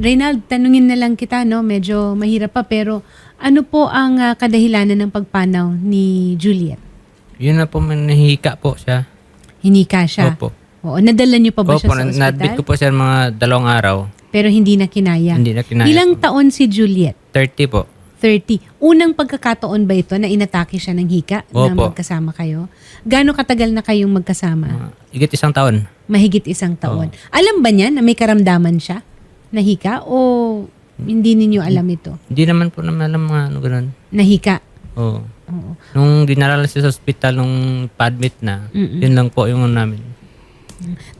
Reynald, tanungin na lang kita, no? Medyo mahirap pa, pero ano po ang ah, kadahilanan ng pagpanaw ni Juliet? Yun na po, manahika po siya. Hinika siya. Opo. Oo, nadala niyo pa ba siya Opo, sa na- na-admit ko ospital? po siya mga dalawang araw. Pero hindi na kinaya. Hindi na kinaya Ilang po. taon si Juliet? 30 po. 30. Unang pagkakataon ba ito na inatake siya ng hika na Opo. magkasama kayo? Gaano katagal na kayong magkasama? Mga higit isang taon. Mahigit isang taon. Alam ba niya na may karamdaman siya na hika o hindi ninyo alam ito? Hindi naman po naman alam mga ano ganun. Nahika. Oo. Oo. Nung dinala siya sa ospital, nung pa-admit na, Mm-mm. yun lang po yung ano namin.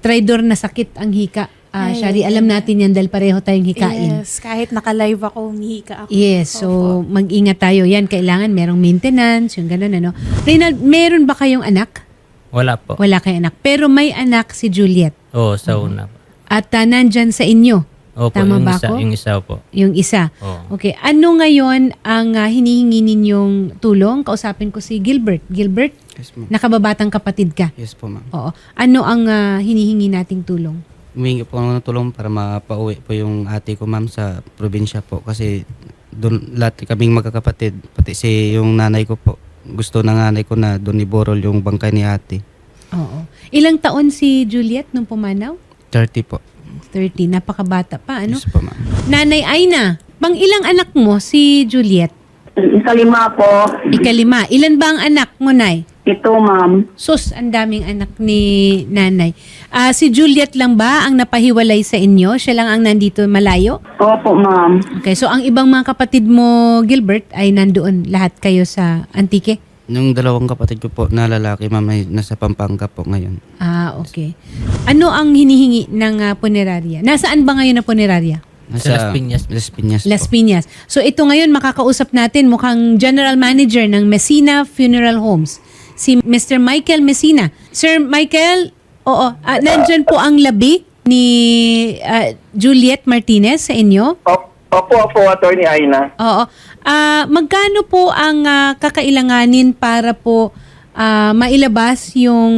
Traidor na sakit ang hika. Ah, Shari, alam natin yan dahil pareho tayong hikain. Yes, kahit naka-live ako, umihika ako. Yes, so mag-ingat tayo. Yan, kailangan merong maintenance, yung ganun ano. Reynald, meron ba kayong anak? Wala po. Wala kayong anak. Pero may anak si Juliet. Oo, sa una. At ah, nandyan sa inyo, Opo, Tama yung ba isa, ako? yung isa po. yung isa. Oo. Okay, ano ngayon ang ah, hinihingi ninyong tulong? Kausapin ko si Gilbert. Gilbert, Yes, ma'am. nakababatang kapatid ka. Yes po, ma'am. Oo. Ano ang ah, hinihingi nating tulong? Humingi po ako ng tulong para mapauwi po yung ate ko, ma'am, sa probinsya po. Kasi doon lahat kaming magkakapatid, pati si yung nanay ko po. Gusto ng nanay ko na doon iborol yung bangkay ni ate. Oo. Ilang taon si Juliet nung pumanaw? 30 po. 30. Napakabata pa, ano? Yes po, ma'am. Nanay Aina, pang ilang anak mo si Juliet? Isa lima po. Ikalima. Ilan ba ang anak mo, Nay? Ito, ma'am. Sus, ang daming anak ni nanay. Ah, si Juliet lang ba ang napahiwalay sa inyo? Siya lang ang nandito malayo? Opo, ma'am. Okay, so ang ibang mga kapatid mo, Gilbert, ay nandoon lahat kayo sa Antique? Yung dalawang kapatid ko po na lalaki, ma'am, ay nasa Pampanga po ngayon. Ah, okay. Ano ang hinihingi ng ah, punerarya? Nasaan ba ngayon ang punerarya? Sa Las Piñas. Las Piñas Las po. Piñas. So ito ngayon makakausap natin mukhang general manager ng Messina Funeral Homes, si Mr. Michael Messina. Sir Michael, oo, ah, nandyan po ang labi ni ah, Juliet Martinez sa inyo. Opo, opo, opo, Attorney Aina. Oo. Ah, magkano po ang ah, kakailanganin para po ah, mailabas yung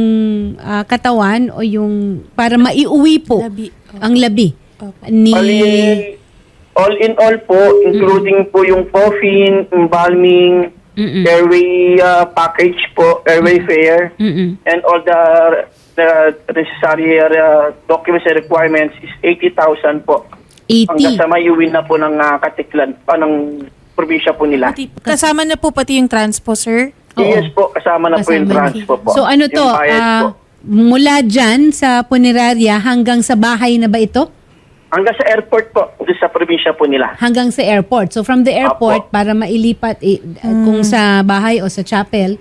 ah, katawan o yung para maiuwi po Labi. ang labi Opo. ni Bali, all in all po, including po yung coffin, embalming, Mm-mm. airway uh, package po, airway fare, Mm-mm. and all the the necessary uh, documents and requirements is 80,000 po. Hanggang 80. sa mayuwi na po ng uh, Katiklan, pa ng probinsya po nila. Pati, kasama na po pati yung transpo, sir. Oo. Yes po, kasama na po yung Kasama na. transpo po. So ano to, Yung bayad ah, po. mula dyan sa punerarya hanggang sa bahay na ba ito? Hanggang sa airport po, doon sa probinsya po nila. Hanggang sa airport. So from the airport, Apo. para mailipat eh, kung sa bahay o sa chapel,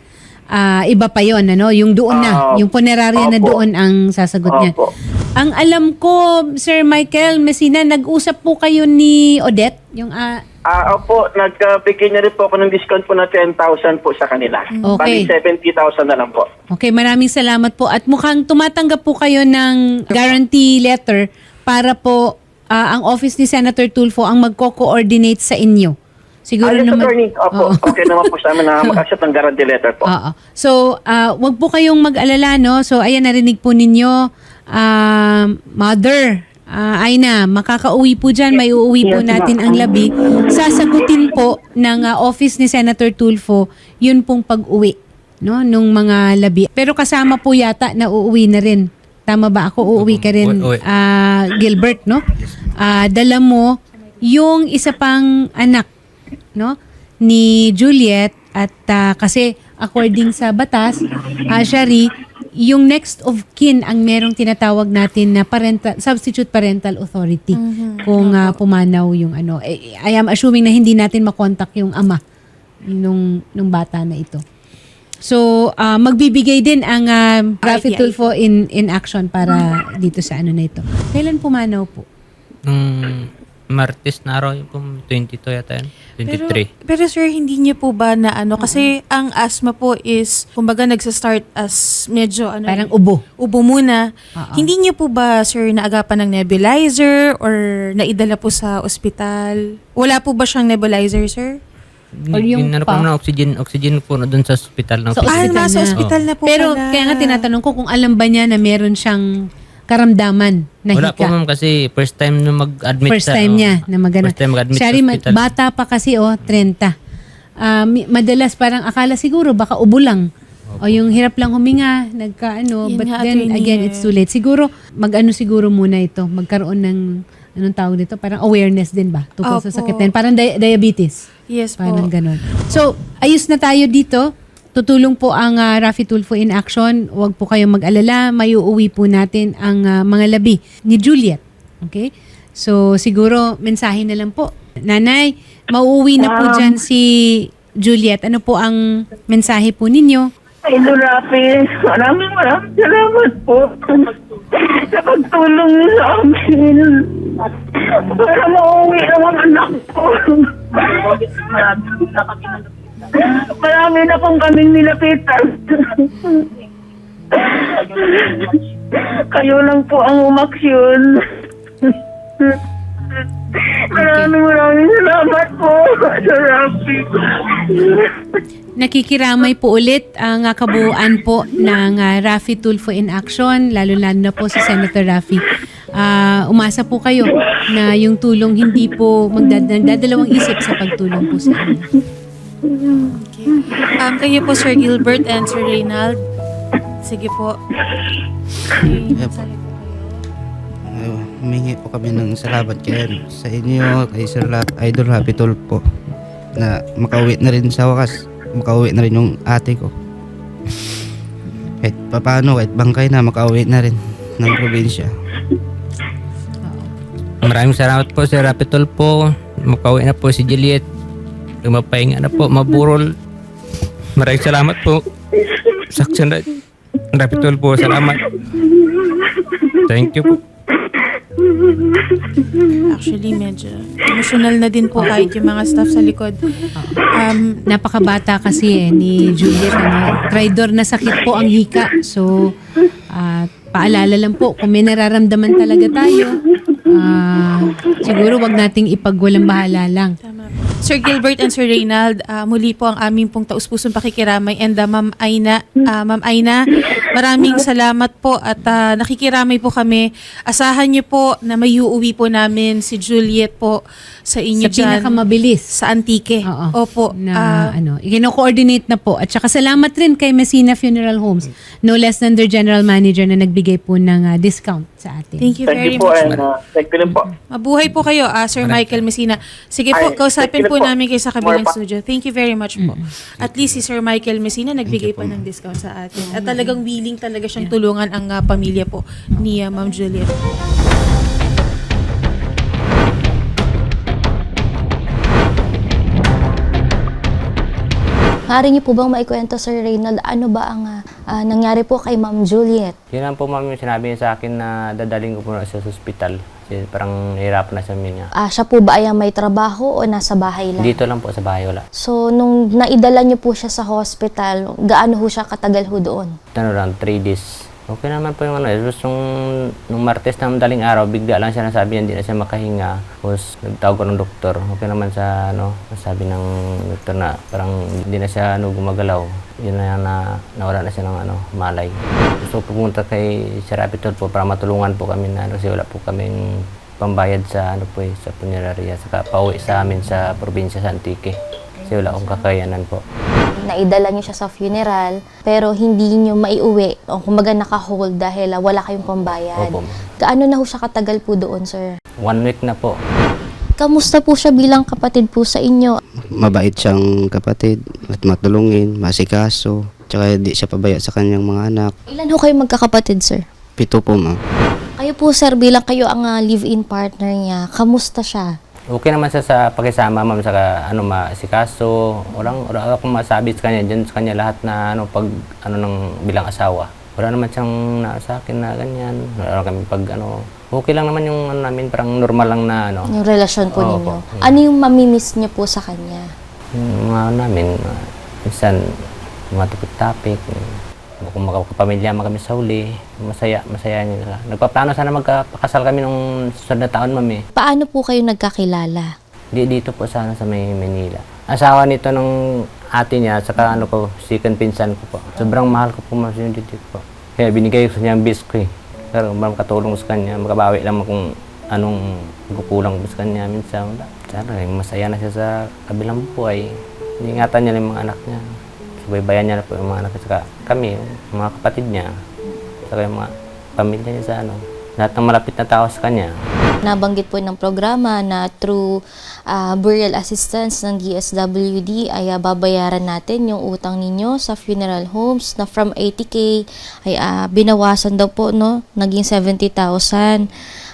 ah, iba pa yon ano? Yung doon na, Ah, yung punerarya na doon ang sasagot niya. Opo. Ang alam ko, Sir Michael Messina, nag-usap po kayo ni Odette, yung ah, Ah, opo, nagbigay na rin po ako ng discount po na 10,000 po sa kanila. Okay. Bali 70,000 na lang po. Okay, maraming salamat po. At mukhang tumatanggap po kayo ng guarantee letter para po ah, ang office ni Senator Tulfo ang magko-coordinate sa inyo. Siguro Ayos, naman. attorney. Opo, Oo. okay naman po sa amin na mag-accept ng guarantee letter po. Oo. So, ah, wag po kayong mag-alala, no? So, ayan, narinig po ninyo, ah, mother, ah, Aina, makakauwi po dyan, may uuwi po natin ma'am. ang labi. Sasagutin po ng ah, office ni Senator Tulfo, yun pong pag-uwi, no? Nung mga labi. Pero kasama po yata na uuwi na rin. Tama ba ako? Uuwi ka rin, Uwi. ah, Gilbert, no? Ah, dala mo yung isa pang anak, no? Ni Juliet at ah, kasi according sa batas, Shari, yung next of kin ang merong tinatawag natin na parental substitute parental authority kung ah, pumanaw yung ano. Eh, I am assuming na hindi natin makontak yung ama nung nung bata na ito. So, ah, magbibigay din ang uh, Rafi. Tulfo in in action para dito sa ano na ito. Kailan pumanaw po? Nung Martes na araw, yung po, 22 yata yan. 23. Pero, pero sir, hindi niyo po ba na ano? Kasi ang asthma po is, kumbaga nagsa-start as medyo ano, Parang ubo. ubo muna. Oo. Hindi niyo po ba, sir, naagapan ng nebulizer or naidala po sa ospital? Wala po ba siyang nebulizer, sir? Or yung Yung, ano pa- na oxygen, oxygen po na doon sa hospital. Sa ng Ah, Hospital nasa na. ospital na po Pero pala. kaya nga tinatanong ko kung alam ba niya na meron siyang karamdaman na Wala po hika. ma'am kasi first time na mag-admit First sa- time oh, niya na magana. First time mag-admit Shari, sa ma- hospital. bata pa kasi oh, 30. Ah, mi- madalas parang akala siguro baka ubo lang. O yung hirap lang huminga, nagka ano, Yun but nga, then attorney, again, eh. it's too late. Siguro, mag-ano siguro muna ito, magkaroon ng, anong tawag dito, parang awareness din ba? Tungkol sa Opo. sakit yun. Parang di- diabetes. Yes po. Parang ganun. So, ayos na tayo dito. Tutulong po ang uh, Rafi Tulfo in action. Huwag po kayong mag-alala. May uuwi po natin ang ah, mga labi ni Juliet. Okay? So, siguro, mensahe na lang po. Nanay, mauuwi na po dyan si Juliet. Ano po ang mensahe po ninyo? Idol Rafi, maraming maraming salamat po sa pagtulong niyo sa amin. Para mauwi ang mga anak ko. Marami na pong kaming nilapitan. Kayo lang po ang umaksyon. Maraming maraming salamat po sa Rafi. Nakikiramay po ulit ang uh, kabuuan po ng uh, Rafi Tulfo in Action, lalo-lalo na po si Senator Rafi. Ah, umasa po kayo na yung tulong hindi po magdadalawang isip sa pagtulong po sa inyo. Okay. Um, kayo po, Sir Gilbert and Sir Reynald. Sige po. Okay. Yep. Uh, humingi po kami ng salamat kayo sa inyo, kay Sir La- Idol Happy Tool po na makauwi na rin sa wakas. Makauwi na rin yung ate ko. Kahit papaano, kahit bangkay na, makauwi na rin ng probinsya. Maraming salamat po Sir Rapitol po. Makauwi na po si Juliet. Mapahinga na po, maburol. Maraming salamat po. Saksyon na. Rapitol po, salamat. Thank you po. Actually, medyo emotional na din po kahit yung mga staff sa likod. Um, Napakabata kasi eh, ni Juliet. Ano, tridor na sakit po ang hika. So, ah, paalala lang po, kung may nararamdaman talaga tayo, ah, siguro wag nating ipagwalang bahala lang. Sir Gilbert and Sir Reynald, ah, muli po ang aming pong taus-pusong pakikiramay and ah, Ma'am Aina, ah, Ma'am Aina, maraming salamat po at ah, nakikiramay po kami. Asahan niyo po na may uuwi po namin si Juliet po sa inyo Sa dyan pinakamabilis. sa Antique. Oo. Opo. na ah, ano, kino-coordinate na po. At saka salamat rin kay Messina Funeral Homes. No less than their general manager na nagbigay po ng ah, discount sa atin. thank you Thank very you po much. and uh, thank you rin po. Mabuhay po kayo, ah, Sir Michael Messina. Sige po, Ay, kausapin thank you po po. namin kayo sa kabilang studio. Thank you very much po. At least si Sir Michael Messina nagbigay pa ng discount sa atin. At talagang willing talaga siyang tulungan ang ah, pamilya po ni ah, Ma'am Juliet. Maaari niyo po bang maikwento, Sir Reynald, ano ba ang ah, ah, nangyari po kay Ma'am Juliet? Yun lang po ma'am yung sinabi niya sa akin na dadaling ko po na siya sa hospital. Kasi parang nahirapan na siya niya. Ah, siya po ba ay may trabaho o nasa bahay lang? Dito lang po sa bahay wala. So, nung naidala niyo po siya sa hospital, gaano ho siya katagal ho doon? Ano lang, 3 days. Okay naman po yung ano. Tapos yung nung Martes na madaling araw, bigla lang siya nasabi niya hindi na siya makahinga. Tapos nagtawag ko ng doktor. Okay naman sa ano, sabi ng doktor na parang hindi na siya ano, gumagalaw. Yun na na nawala na siya ng ano, malay. So pupunta kay Sir Rapitol po para matulungan po kami na ano, kasi wala po kaming pambayad sa ano po eh, sa punerarya. Saka pauwi sa amin sa probinsya sa Antique. Kasi wala akong kakayanan po. Naidala niyo siya sa funeral, pero hindi niyo maiuwi. O kumbaga naka-hold dahil ah, wala kayong pambayad. Opo. Gaano na ho siya katagal po doon, sir? One week na po. Kamusta po siya bilang kapatid po sa inyo? Mabait siyang kapatid at matulungin, masikaso. Tsaka di siya pabaya sa kanyang mga anak. Ilan ho kayo magkakapatid, sir? Pito po ma'am. Kayo po, sir, bilang kayo ang ah, live-in partner niya, kamusta siya? Okay naman siya sa pakisama, ma'am, sa ano, masikaso. Walang, wala akong masabi sa kanya. Diyan sa kanya lahat na ano, pag, ano, ng bilang asawa. Wala naman siyang na, sa akin na ganyan. Wala kami pag, ano, okay lang naman yung, ano, namin, parang normal lang na, ano, Yung relasyon po Oo ninyo. po. Ano yung mamimiss niyo po sa kanya? yung mga ano namin, uh, minsan, mga topic-topic, kung makapamilya man kami sa uli, masaya, masaya niya. Nagpaplano sana magkakasal kami nung susunod na taon, ma'am, eh. Paano po kayo nagkakilala? Di, dito po sana sa may Manila. Asawa nito nung ate niya, saka ano ko, second pinsan ko po. Sobrang mahal ko po mas yung dito po. Kaya binigay ko sa niya ang bis ko eh. Pero makatulong sa kanya, makabawi lang kung anong kukulang sa kanya. Minsan, wala. Sana eh, masaya na siya sa kabilang buhay. Iingatan niya lang mga anak niya. Subaybayan niya na po yung mga anak. Saka kami, yung mga kapatid niya. Saka yung mga pamilya niya sa ano. Lahat ng malapit na tao sa kanya. Nabanggit po ng programa na through ah, burial assistance ng DSWD ay ah, babayaran natin yung utang ninyo sa funeral homes na from 80k ay ah, binawasan daw po no naging 70,000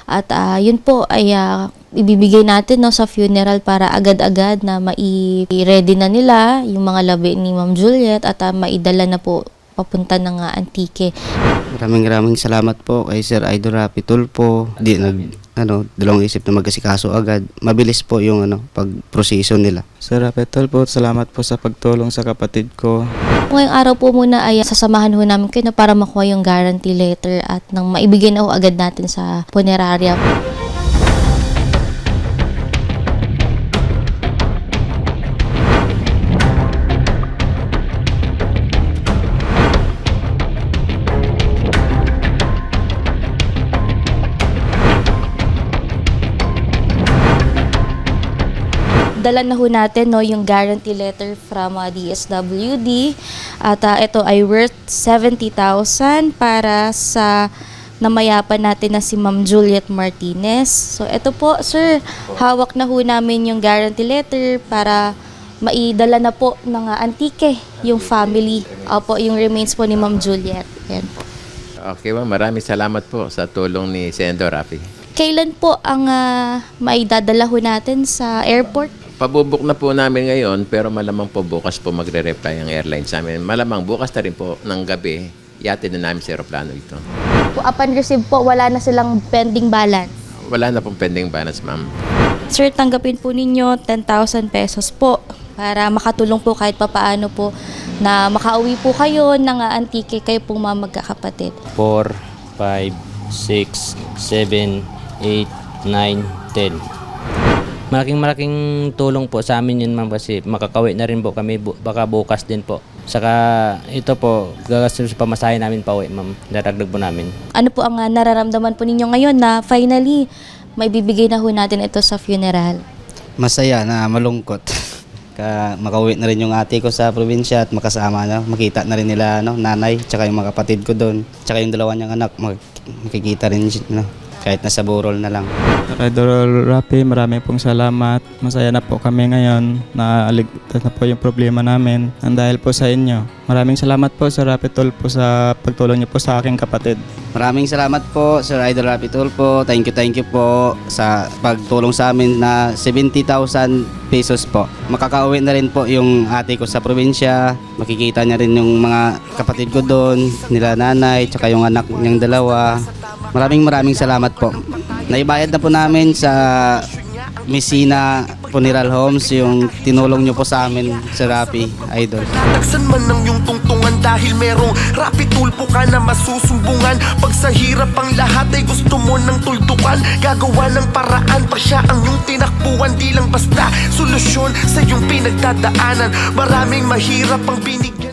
at ah, yun po ay ah, ibibigay natin no sa funeral para agad-agad na mai-ready na nila yung mga labi ni Ma'am Juliet at ah, maidala na po papunta ng ah, Antique. Maraming maraming salamat po kay Sir Idol Rapi Tulpo. Di nag ano, dalawang isip na magkasikaso agad. Mabilis po yung ano, pagproseso nila. Sir Rapetol po, salamat po sa pagtulong sa kapatid ko. Ngayong araw po muna ay sasamahan ho namin kayo na para makuha yung guarantee letter at nang maibigay na ho agad natin sa punerarya. Dala na ho natin no, yung guarantee letter from uh, DSWD at uh, ito ay worth 70,000 para sa namayapan natin na si Ma'am Juliet Martinez. So ito po sir, hawak na ho namin yung guarantee letter para maidala na po ng uh, Antique yung family. Opo, yung remains po ni Ma'am Juliet. Yan po. Okay, ma'am. Maraming salamat po sa tulong ni Senator Rafi. Kailan po ang uh, maidadala ho natin sa airport? Pabubuk na po namin ngayon, pero malamang po bukas po magre-reply ang airline sa amin. Malamang bukas na rin po ng gabi, yate na namin sa aeroplano ito. Upon receive po, wala na silang pending balance. Wala na pong pending balance, ma'am. Sir, tanggapin po ninyo 10,000 pesos po para makatulong po kahit papaano po na makauwi po kayo ng antike kayo pong mga magkakapatid. 4, 5, 6, 7, 8, 9, 10. Malaking malaking tulong po sa amin yun ma'am kasi makakawi na rin po kami bu- baka bukas din po. Saka ito po, gagastos sa pamasahe namin pa uwi ma'am. Daragdag po namin. Ano po ang uh, nararamdaman po ninyo ngayon na finally may bibigay na ho natin ito sa funeral? Masaya na malungkot. Ka makauwi na rin yung ate ko sa probinsya at makasama na, makita na rin nila no, nanay, tsaka yung mga kapatid ko doon, tsaka yung dalawa niyang anak, makikita rin no, kahit nasa burol na lang. Idol Rapi, maraming pong salamat. Masaya na po kami ngayon na aligtas na po yung problema namin. Ang dahil po sa inyo. Maraming salamat po Sir Rapetol po sa pagtulong niyo po sa aking kapatid. Maraming salamat po Sir Idol Rapi Tulpo. Thank you, thank you po sa pagtulong sa amin na 70,000 pesos po. Makakauwi na rin po yung ate ko sa probinsya. Makikita niya rin yung mga kapatid ko doon, nila nanay, tsaka yung anak niyang dalawa. Maraming maraming salamat po. Naibayad na po namin sa Messina Funeral Homes yung tinulong niyo po sa amin sa Rapi Idol. Tagsan man ng iyong tungtungan dahil merong rapid tulpo ka na masusumbungan. Pag sa hirap ang lahat ay gusto mo ng tuldukan. Gagawa ng paraan pa siya ang iyong tinakbuhan. Di lang basta solusyon sa iyong pinagdadaanan. Maraming mahirap ang binigyan